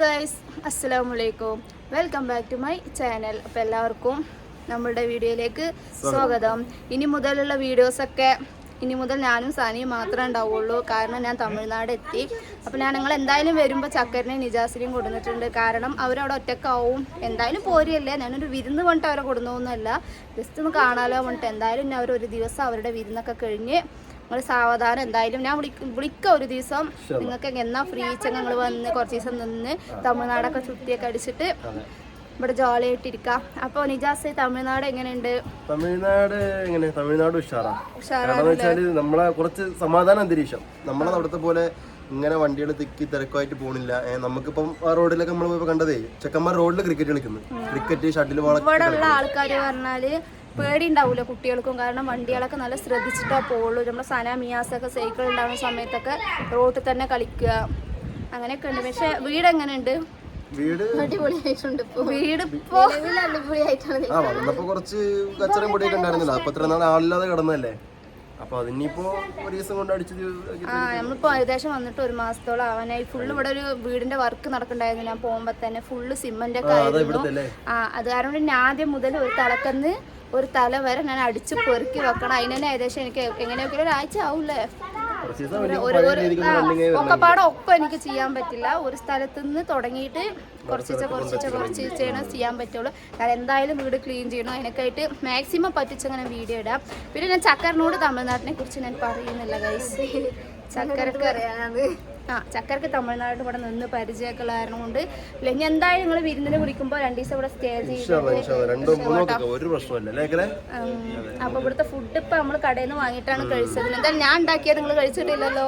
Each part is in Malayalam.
ഗൈസ് അസ്സലാമു വലൈക്കും welcome back to my channel അപ്പം എല്ലാവർക്കും നമ്മളുടെ വീഡിയോയിലേക്ക് സ്വാഗതം. ഇനി മുതലുള്ള വീഡിയോസൊക്കെ ഇനി മുതൽ ഞാനും സാനിയും മാത്രമേ ഉണ്ടാവുള്ളൂ. കാരണം ഞാൻ തമിഴ്നാട് എത്തി അപ്പം ഞാൻ നിങ്ങൾ എന്തായാലും വരുമ്പോൾ ചക്കരനെയും നിജാസിനെയും കൊടുത്തിട്ടുണ്ട് കാരണം അവരവിടെ ഒറ്റക്കാവും. എന്തായാലും പോരുകയല്ലേ ഞാനൊരു വിരുന്ന് കൊണ്ടിട്ട് അവരെ കൊടുക്കുന്നൊന്നുമല്ല ജസ്റ്റ് ഒന്ന് കാണാലോ പറഞ്ഞിട്ട് എന്തായാലും ഞാൻ അവർ ഒരു ദിവസം അവരുടെ വിരുന്നൊക്കെ കഴിഞ്ഞ് നിങ്ങൾ സാവധാനം എന്തായാലും ഞാൻ വിളിക്ക വിളിക്കാം ഒരു ദിവസം. നിങ്ങൾക്ക് എന്നാ ഫ്രീ നിങ്ങൾ വന്ന് കുറച്ച് ദിവസം നിന്ന് തമിഴ്നാടൊക്കെ ചുറ്റിയൊക്കെ അടിച്ചിട്ട് ഇവിടെ ജോലി ആയിട്ടിരിക്കാം അപ്പൊ നിജാസ് തമിഴ്നാട് എങ്ങനെയുണ്ട്? തമിഴ്നാട് എങ്ങനെ? തമിഴ്നാട് ഉഷാറാ. ഉഷാറാണ് കാരണം വെച്ചാൽ നമ്മളെ കുറച്ച് സമാധാന അന്തരീക്ഷം. നമ്മളെ അവിടുത്തെ പോലെ ഇങ്ങനെ വണ്ടികൾ തിക്കി തിരക്കുമായിട്ട് പോണില്ല. നമുക്കിപ്പം ആ റോഡിലൊക്കെ നമ്മൾ കണ്ടതേ ചെക്കന്മാർ റോഡിൽ ക്രിക്കറ്റ് കളിക്കുന്നു. ക്രിക്കറ്റ് ഷട്ടിൽ ഇവിടെ ഉള്ള ആൾക്കാർ പറഞ്ഞാൽ പേടി ഉണ്ടാവില്ല കുട്ടികൾക്കും. കാരണം വണ്ടികളൊക്കെ നല്ല ശ്രദ്ധിച്ചിട്ടേ പോവുള്ളൂ. നമ്മുടെ സന മിയാസൊക്കെ സൈക്കിൾ ഉണ്ടാവുന്ന സമയത്തൊക്കെ റോട്ടിൽ തന്നെ കളിക്കുക. അങ്ങനെയൊക്കെ ഉണ്ട്. പക്ഷെ വീട് എങ്ങനെയുണ്ട്? വീട് അടിപൊളിയായിട്ടുണ്ട് വീട് ഇപ്പോ? അടിപൊളിയായിട്ടാണ് ആ വന്നപ്പോ കുറച്ച് കച്ചറയും പൊടിയൊക്കെ ഉണ്ടായിരുന്നില്ല. അപ്പൊ ഇത്ര നാൾ ആളില്ലാതെ കിടന്നല്ലേ അപ്പൊ അതിനിപ്പോ ഒരു ദിവസം കൊണ്ട് ആ നമ്മളിപ്പോ ഏകദേശം വന്നിട്ട് ഒരു മാസത്തോളം ആവാനായി. ഫുള്ള് ഇവിടെ ഒരു വീടിന്റെ വർക്ക് നടക്കണ്ടായിരുന്നു ഞാൻ പോകുമ്പോ തന്നെ ഫുള്ള് സിമന്റ് ഒക്കെ അതാ ആയിരുന്നു. അല്ലേ? ആ അത് കാരണം ഞാൻ ആദ്യം മുതൽ ഒരു തലക്കന്ന് ഒരു തല വരെ ഞാൻ അടിച്ച് പെറുക്കി വെക്കണം. അതിന് തന്നെ ഏകദേശം എനിക്ക് എങ്ങനെയൊക്കെ ഒരാഴ്ച ആവൂലേ ഒരു. ഒക്കെപ്പാടെ ഒക്കെ എനിക്ക് ചെയ്യാൻ പറ്റില്ല. ഒരു സ്ഥലത്ത് നിന്ന് തുടങ്ങിയിട്ട് കുറച്ചിച്ച കുറച്ചിച്ച കുറച്ചിച്ചാണ് ചെയ്യാൻ പറ്റുള്ളൂ. ഞാൻ എന്തായാലും വീട് ക്ലീൻ ചെയ്യണം. അതിനൊക്കെയായിട്ട് മാക്സിമം പറ്റിച്ചങ്ങനെ വീഡിയോ ഇടാം. പിന്നെ ഞാൻ ചക്കറിനോട് തമിഴ്നാട്ടിനെ കുറിച്ച് ഞാൻ പറയുന്നില്ല ഗൈസ് ചക്കരക്ക് ആ ചക്കരക്ക് തമിഴ്നാട് ഇവിടെ നിന്ന് പരിചയമൊക്കെ ഉള്ള കാരണം കൊണ്ട് ഇല്ലെങ്കിൽ എന്തായാലും നിങ്ങൾ വിരുന്നിന് വിളിക്കുമ്പോൾ രണ്ട് ദിവസം ഇവിടെ സ്റ്റേ ചെയ്യുന്നത്? അപ്പൊ ഇവിടുത്തെ ഫുഡ് ഇപ്പൊ നമ്മൾ കടയിൽ നിന്ന് വാങ്ങിയിട്ടാണ് കഴിച്ചത്. എന്തായാലും ഞാൻ ഉണ്ടാക്കിയത് നിങ്ങൾ കഴിച്ചിട്ടില്ലല്ലോ?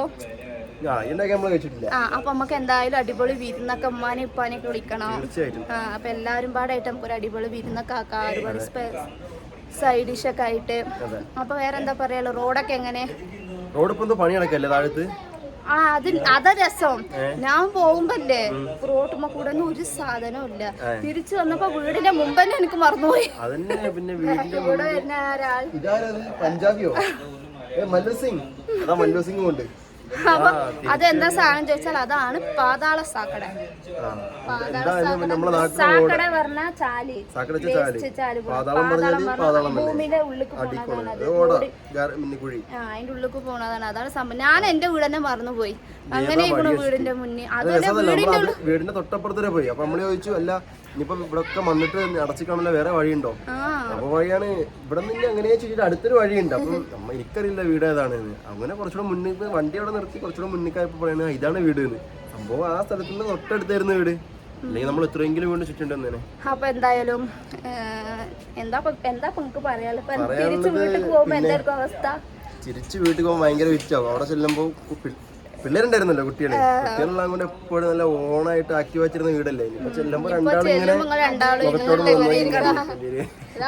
ആ അപ്പൊ നമുക്ക് എന്തായാലും അടിപൊളി വിരുന്നൊക്കെ ഉമ്മാനെ ഉപ്പാനെയൊക്കെ വിളിക്കണം. അപ്പൊ എല്ലാരും പാടായിട്ട് നമുക്ക് ഒരു അടിപൊളി വിരുന്നൊക്കെ ആക്കാം. ഒരുപാട് സൈഡ് ഡിഷ് ഒക്കെ ആയിട്ട്. അപ്പൊ വേറെന്താ പറയാലോ റോഡൊക്കെ എങ്ങനെ? റോഡ് ഇപ്പൊ എന്തോ പണി നടക്കല്ലേ താഴത്ത്? ആ അത് അതാ രസം. ഞാൻ പോകുമ്പല്ലേ റോട്ടുമ്മ കൂടെ ഒന്നും ഒരു സാധനവും ഇല്ല. തിരിച്ചു വന്നപ്പോ വീടിന്റെ മുമ്പ് തന്നെ എനിക്ക് മറന്നുപോയി. അതന്നെ പിന്നെ വീടിന്റെ വരുന്ന ഇതാരത് പഞ്ചാബിയോ? ഏ മല്ലു സിംഗ്. അതാ മല്ലു സിംഗ് ഉണ്ട്. അപ്പൊ അതെന്താ സാധനം ചോദിച്ചാൽ അതാണ് പാതാള സാക്കട. സാക്കട പറഞ്ഞ ചാൽ. ഭൂമിയുടെ അത്. അതിന്റെ ഉള്ളിക്ക് പോണതാണ്. അതാണ് സംഭവം. ഞാൻ എന്റെ വീട് തന്നെ മറന്നുപോയി അങ്ങനെ വീടിന്റെ മുന്നേ അതെ വീടിന്റെ തൊട്ടപ്പുറത്ത് പോയി. അപ്പൊ നമ്മൾ ചോദിച്ചു അല്ല ഇനിയിപ്പം ഇവിടെ ഒക്കെ വന്നിട്ട് അടച്ചിക്കാണല്ലോ വേറെ വഴിയുണ്ടോ? അപ്പൊ വഴിയാണ് ഇവിടെ നിന്ന് അങ്ങനെ ചോദിച്ചിട്ട് അടുത്തൊരു വഴിയുണ്ട്. അപ്പം നമ്മ എനിക്കറിയില്ല വീട് ഏതാണ് അങ്ങനെ കുറച്ചുകൂടെ മുന്നിൽ വണ്ടി അവിടെ നിർത്തി കുറച്ചുകൂടെ മുന്നിക്കായപ്പോ പറയുന്നത് ഇതാണ് വീട് എന്ന്. സംഭവം ആ സ്ഥലത്ത് നിന്ന് തൊട്ടടുത്തായിരുന്നു വീട്. അല്ലെങ്കിൽ നമ്മൾ എത്രയെങ്കിലും വീട് ചുറ്റുണ്ടെന്നേ അപ്പൊ എന്തായാലും എന്താ എന്താ പറയാലോ ഇപ്പൊ തിരിച്ചു വീട്ടിൽ പോകുമ്പോ എന്തായിരിക്കും അവസ്ഥ? തിരിച്ച് വീട്ടിൽ പോകുമ്പോൾ ഭയങ്കര വിറ്റാവും അവിടെ ചെല്ലുമ്പോൾ പിള്ളേരുണ്ടായിരുന്നല്ലോ കുട്ടികളെ. കുട്ടികളെല്ലാം കൊണ്ട് എപ്പോഴും നല്ല ഓണായിട്ട് ആക്കി വെച്ചിരുന്ന വീടല്ലേ? ഇപ്പൊ ചെല്ലുമ്പോ രണ്ടാളും ഇങ്ങനെ മുഖത്തോട്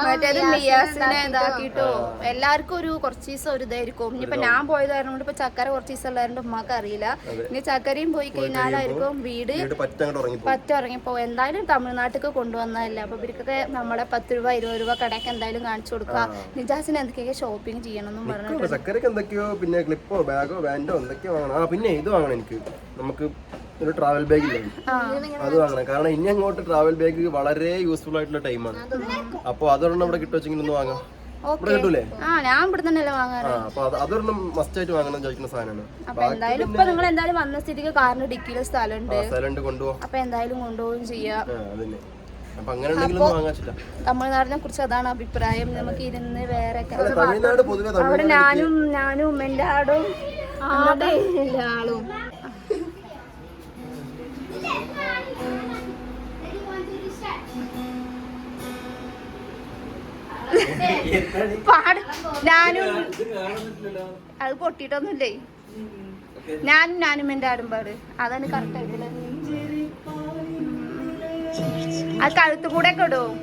മറ്റേത് മിയാസിനെ ഇതാക്കിട്ടോ. എല്ലാവർക്കും ഒരു കുറച്ച് ദിവസം ഒരു ഇതായിരിക്കും ഇനിയിപ്പോ ഞാൻ പോയത് കാരണം കൊണ്ട് ഇപ്പൊ ചക്കര കുറച്ച് ദിവസം ഉള്ളതുകൊണ്ട് ഉമ്മക്ക് അറിയില്ല. ഇനി ചക്കരയും പോയി കഴിഞ്ഞാലായിരിക്കും വീട് പറ്റ ഇറങ്ങിപ്പോ എന്തായാലും തമിഴ്നാട്ടിലേക്ക് കൊണ്ടുവന്നതല്ല. അപ്പൊ ഇവർക്കൊക്കെ നമ്മളെ പത്ത് രൂപ ഇരുപത് രൂപ കടയൊക്കെ എന്തായാലും കാണിച്ചു കൊടുക്കുക. നിജാസിന് എന്തൊക്കെയൊക്കെ ഷോപ്പിംഗ് ചെയ്യണം എന്നും പറഞ്ഞു ചക്കരക്ക് എന്തൊക്കെയോ പിന്നെ ക്ലിപ്പോ ബാഗോ ബാൻഡോ എന്തൊക്കെയോ വാങ്ങണം. പിന്നെ ഇത് വാങ്ങണം എനിക്ക്. നമുക്ക് ഒരു ട്രാവൽ ബാഗ് ഇല്ലേ? അത് വാങ്ങണം. കാരണം ഇനി അങ്ങോട്ട് ട്രാവൽ ബാഗ് വളരെ യൂസ്ഫുൾ ആയിട്ടുള്ള ടൈമാണ് അപ്പൊ അതൊരെണ്ണം ഇവിടെ കിട്ടുവെച്ചെങ്കിൽ ഒന്ന് വാങ്ങാം. ഇവിടെ കിട്ടൂലേ? ആ ഞാൻ ഇവിടെ തന്നെയല്ലേ വാങ്ങാറ് ആ അപ്പൊ അതൊരെണ്ണം മസ്റ്റ് ആയിട്ട് വാങ്ങണം ചോദിക്കുന്ന സാധനമാണ്. അപ്പൊ എന്തായാലും ഇപ്പൊ നിങ്ങൾ എന്തായാലും വന്ന സ്ഥിതിക്ക് കാറിന് ഡിക്കിയിലെ സ്ഥലമുണ്ട്. സ്ഥലമുണ്ട് കൊണ്ടുപോകാം അപ്പൊ എന്തായാലും ചെയ്യാം. അതന്നെ. തമിഴ്നാടിനെ കുറിച്ച് അതാണ് അഭിപ്രായം. നമുക്ക് ഇരുന്ന് വേറെ അവിടെ ഞാനും ഞാനും ഉമ്മന്റെ ആടും ആളും. പാട്. ഞാനും അത് പൊട്ടിട്ടൊന്നുമില്ലേ ഞാനും ഞാനും എന്റെ ആടുമ്പാട് പാട്. അതാണ് കറക്റ്റ് ആയിട്ടുള്ളത്. അത് കഴുത്തു കൂടെ ഒക്കെ ഇടും.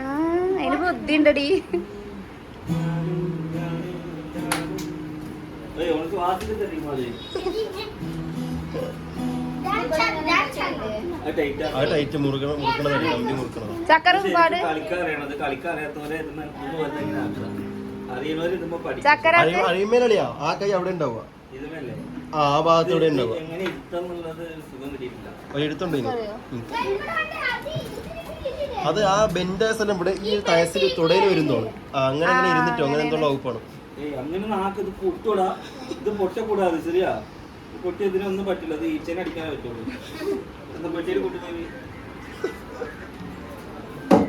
ആ അതിന് ബുദ്ധി ഉണ്ടടി അഴിമേലളിയാ ആ കൈ അവിടെ ഉണ്ടാവുക. ആ ആ ഭാഗത്തൂടെ ഉണ്ടാവുക. അത് ആ ബെൻഡേഴ്സ് എല്ലാം ഇവിടെ ഈ തയസിൽ തുടയിൽ വരുന്നോളൂ അങ്ങനെ അങ്ങനെ ഇരുന്നിട്ടോ അങ്ങനെ എന്തോ വകുപ്പാണ്. ഏയ് അങ്ങനെ നാക്ക് ഇത് പൊട്ടൂടാ ഇത് പൊട്ടക്കൂടാതെ ശരിയാ? പൊട്ടി ഇതിനൊന്നും പറ്റില്ല അത് ഈച്ചനെ അടിക്കാനേ പറ്റുള്ളൂ. എന്താ പെട്ടിയിൽ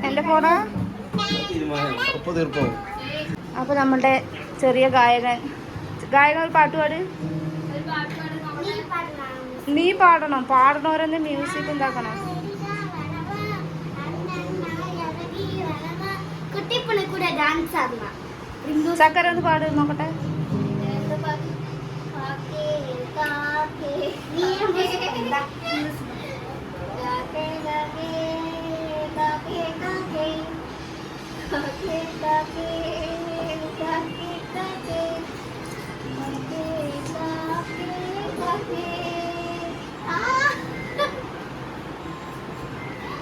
എന്റെ തീർപ്പാവും അപ്പൊ നമ്മളുടെ ചെറിയ ഗായകൻ. ഗായകൻ ഒരു പാട്ട് പാട്. നീ പാടണം. പാടണവരെന്ന് മ്യൂസിക് ഉണ്ടാക്കണം കുട്ടിപ്പണി കൂടെ ഡാൻസ് ആടണം ചക്കര ഒന്ന് പാട് നോക്കട്ടെ.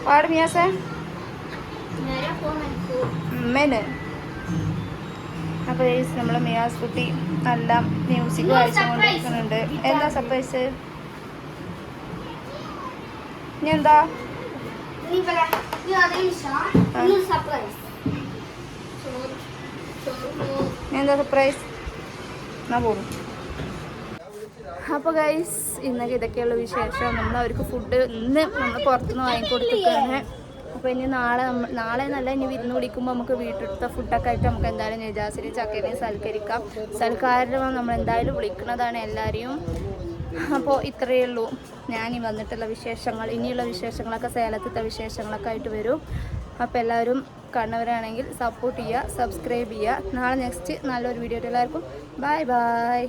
പാട് മിയാസേ. മെന്. അപ്പോൾ നമ്മളെ മിയാസ് കുട്ടി നല്ല മ്യൂസിക് വായിച്ചുകൊണ്ടിരിക്കുന്നുണ്ട്. എന്താ സർപ്രൈസ് ഇനി എന്താ എന്താ സർപ്രൈസ് എന്നാ പോകും അപ്പോൾ ഗൈസ് ഇന്നൊക്കെ ഇതൊക്കെയുള്ള വിശേഷം. നമ്മൾ അവർക്ക് ഫുഡ് ഇന്ന് നമ്മൾ പുറത്തുനിന്ന് വാങ്ങിക്കൊടുത്തിട്ടാണ്. അപ്പോൾ ഇനി നാളെ നാളെ നല്ല ഇനി വിരുന്ന് വിളിക്കുമ്പോൾ നമുക്ക് വീട്ടിലത്തെ ഫുഡൊക്കെ ആയിട്ട് നമുക്ക് എന്തായാലും നിജാസിനെ ചക്കരയും സൽക്കരിക്കാം. സൽക്കാരം നമ്മൾ എന്തായാലും വിളിക്കുന്നതാണ് എല്ലാവരെയും അപ്പോൾ ഇത്രയേ ഉള്ളൂ. ഞാൻ ഈ വന്നിട്ടുള്ള വിശേഷങ്ങൾ ഇനിയുള്ള വിശേഷങ്ങളൊക്കെ സേലത്തിലത്തെ വിശേഷങ്ങളൊക്കെ ആയിട്ട് വരും. അപ്പോൾ എല്ലാവരും കണ്ടവരാണെങ്കിൽ സപ്പോർട്ട് ചെയ്യുക സബ്സ്ക്രൈബ് ചെയ്യുക. നാളെ നെക്സ്റ്റ് നല്ലൊരു വീഡിയോ എല്ലാവർക്കും. Bye bye